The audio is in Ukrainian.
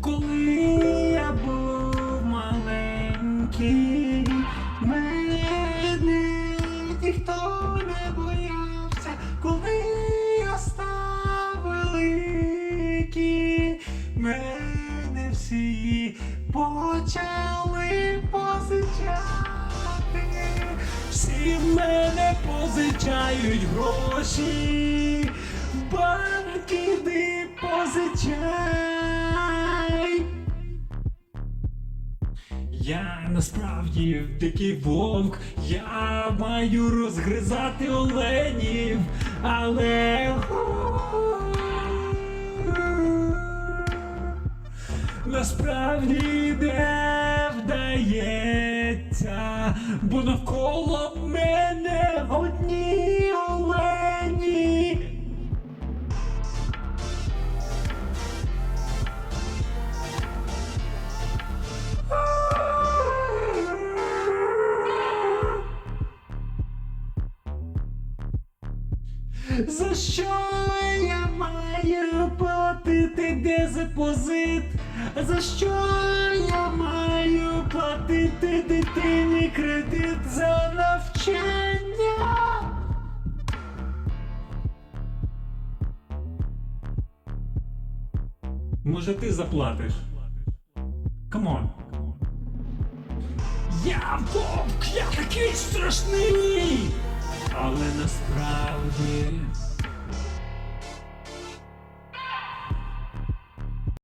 Коли я був маленький, мене ніхто не боявся, коли я став великий, мене всі почали позичати. Всі в мене позичають гроші, в банк іди позичай. Я насправді дикий вовк, я маю розгризати оленів, але. Насправді не вдається, бо навколо мене За що я маю платити депозит? За що я маю платити дитині кредит за навчання? Може ти заплатиш? Камон. Я вовк, я такий страшний! Але насправді here.